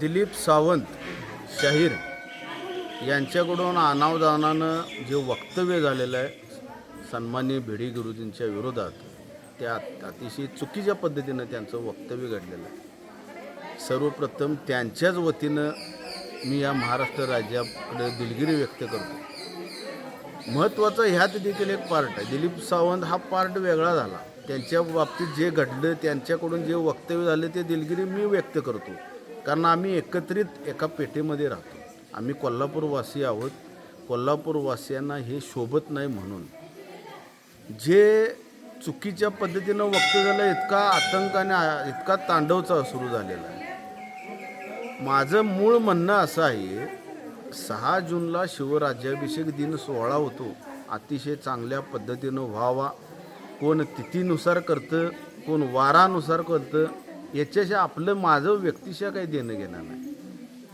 दिलीप सावंत शाहीर यांच्याकडून अनावधानानं जे वक्तव्य झालेलं आहे सन्मान्य भिडी गुरुजींच्या विरोधात त्या अतिशय चुकीच्या पद्धतीनं त्यांचं वक्तव्य घडलेलं आहे. सर्वप्रथम त्यांच्याच वतीनं मी या महाराष्ट्र राज्याकडे दिलगिरी व्यक्त करतो. महत्त्वाचं ह्यात देखील एक पार्ट आहे. दिलीप सावंत हा पार्ट वेगळा झाला. त्यांच्या बाबतीत जे घडलं त्यांच्याकडून जे वक्तव्य झाले ते दिलगिरी मी व्यक्त करतो. कारण आम्ही एकत्रित एका पेठेमध्ये राहतो. आम्ही कोल्हापूरवासी आहोत. कोल्हापूरवासियांना हे शोभत नाही म्हणून. जे चुकीच्या पद्धतीनं वक्त झालं इतका आतंक आणि इतका तांडवचा सुरू झालेला आहे. माझं मूळ म्हणणं असं आहे सहा जूनला शिवराज्याभिषेक दिन सोहळा होतो. अतिशय चांगल्या पद्धतीनं व्हावा. कोण तिथीनुसार करतं कोण वारानुसार करतं याच्याशी आपलं माझं व्यक्तिशा काही देणं घेणार नाही.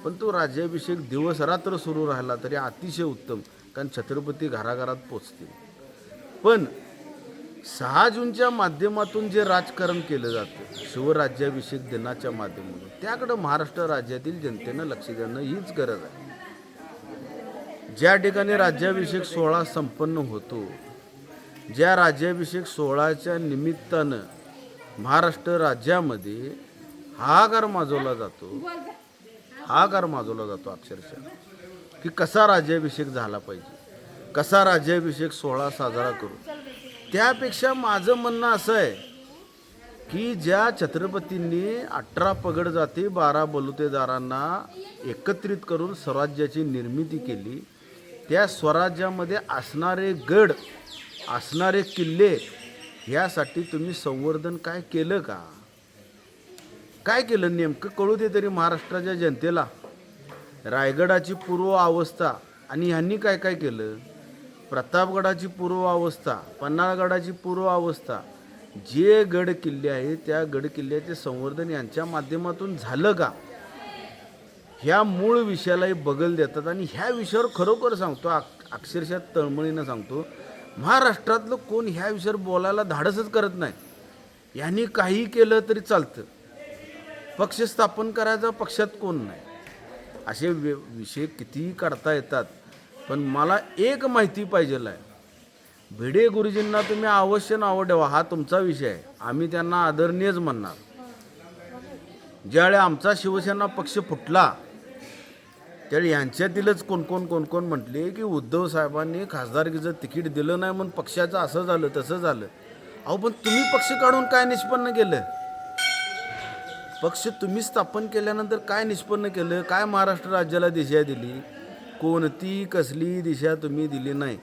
पण तो राज्याभिषेक दिवस रात्र सुरू राहिला तरी अतिशय उत्तम कारण छत्रपती घराघरात पोचतील. पण सहा जूनच्या माध्यमातून जे राजकारण केलं जातं शिवराज्याभिषेक दिनाच्या माध्यमातून त्याकडं महाराष्ट्र राज्यातील जनतेनं लक्ष देणं हीच गरज आहे. ज्या ठिकाणी राज्याभिषेक सोहळा संपन्न होतो ज्या राज्याभिषेक सोहळ्याच्या निमित्तानं महाराष्ट्र राज्यामध्ये हाहाकार माजवला जातो. हाहाकार माजवला जातो अक्षरशः. की कसा राज्याभिषेक झाला पाहिजे? कसा राज्याभिषेक सोहळा साजरा करू? त्यापेक्षा माझं म्हणणं असं आहे की ज्या छत्रपतींनी अठरा पगड जाती बारा बलुतेदारांना एकत्रित करून स्वराज्याची निर्मिती केली त्या स्वराज्यामध्ये असणारे गड असणारे किल्ले ह्यासाठी तुम्ही संवर्धन काय केलं का? काय केलं नेमकं? कळू दे तरी महाराष्ट्राच्या जनतेला. रायगडाची पूर्व अवस्था आणि ह्यांनी काय काय केलं? प्रतापगडाची पूर्व अवस्था पन्हाळगडाची पूर्व अवस्था जे गड किल्ले आहेत त्या गड किल्ल्याचे संवर्धन यांच्या माध्यमातून झालं का? ह्या मूळ विषयालाही बगल देतात आणि ह्या विषयावर खरोखर सांगतो अक्षरशः तळमळीनं सांगतो महाराष्ट्रातलं कोण ह्या विषयावर बोलायला धाडसच करत नाही. यांनी काही केलं तरी चालतं. पक्ष स्थापन करायचा पक्षात कोण नाही. असे वि विषय कितीही काढता येतात. पण मला एक माहिती पाहिजेल आहे भिडे गुरुजींना तुम्ही अवश्य नावं ठेवा. हा तुमचा विषय आहे. आम्ही त्यांना आदरणीयच म्हणणार. ज्यावेळी आमचा शिवसेना पक्ष फुटला त्यावेळी यांच्यातीलच कोण कोण कोण कोण म्हटले की उद्धव साहेबांनी खासदारकीचं तिकीट दिलं नाही म्हणून पक्षाचं असं झालं तसं झालं. अहो पण तुम्ही पक्ष काढून काय निष्पन्न केलं? पक्ष तुम्ही स्थापन केल्यानंतर काय निष्पन्न केलं? काय महाराष्ट्र राज्याला दिशा दिली? कोणती कसली दिशा तुम्ही दिली नाही?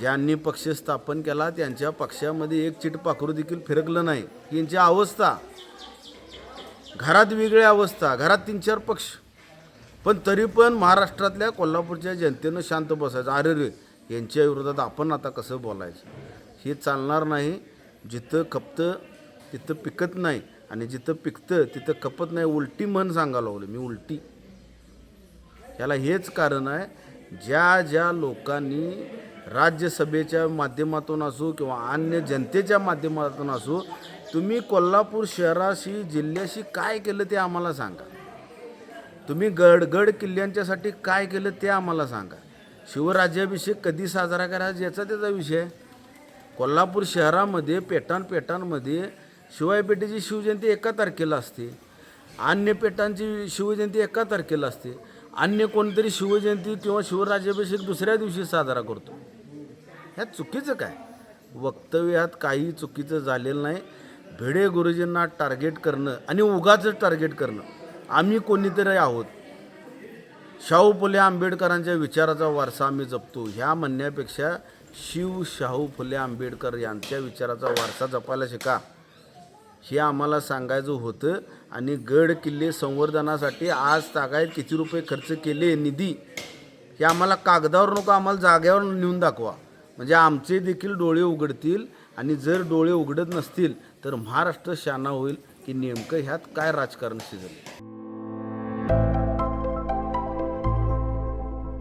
ज्यांनी पक्ष स्थापन केला त्यांच्या पक्षामध्ये एक चिट पाखरू देखील फिरकलं नाही. यांची अवस्था. घरात वेगळी अवस्था. घरात तीन चार पक्ष. पण तरी पण महाराष्ट्रातल्या कोल्हापूरच्या जनतेनं शांत बसायचं. अरे रे यांच्या विरोधात आपण आता कसं बोलायचं? हे चालणार नाही. जिथं खपतं तिथं पिकत नाही. आणि जिथं पिकतं तिथं खपत नाही. उलटी मन सांगायला लागलं मी उलटी. याला हेच कारण आहे ज्या ज्या लोकांनी राज्यसभेच्या माध्यमातून असो किंवा अन्य जनतेच्या माध्यमातून असो तुम्ही कोल्हापूर शहराशी जिल्ह्याशी काय केलं ते आम्हाला सांगा. तुम्ही गडगड किल्ल्यांच्यासाठी काय केलं ते आम्हाला सांगा. शिवराज्याभिषेक कधी साजरा करायचा याचा त्याचा विषय. कोल्हापूर शहरामध्ये पेटान पेटांमध्ये शिवायपेठेची शिवजयंती एका तारखेला असते. अन्य पेटांची शिवजयंती एका तारखेला असते. अन्य कोणतरी शिवजयंती किंवा शिवराज्याभिषेक दुसऱ्या दिवशी साजरा करतो. ह्यात चुकीचं काय? वक्तव्यात काही चुकीचं झालेलं नाही. भिडे गुरुजींना टार्गेट करणं आणि उगाचं टार्गेट करणं. आम्ही कोणीतरी आहोत. शाहू फुले आंबेडकरांच्या विचाराचा वारसा आम्ही जपतो. ह्या म्हणण्यापेक्षा शिव शाहू फुले आंबेडकर यांच्या विचाराचा वारसा जपायला शिका. हे आम्हाला सांगायचं होतं आणि गड किल्ले संवर्धनासाठी आज तागायत किती रुपये खर्च केले निधी हे आम्हाला कागदावर नको आम्हाला जाग्यावर नेऊन दाखवा. म्हणजे आमचे देखील डोळे उघडतील आणि जर डोळे उघडत नसतील तर महाराष्ट्र शाना होईल की नेमकं ह्यात काय राजकारण शिजलं.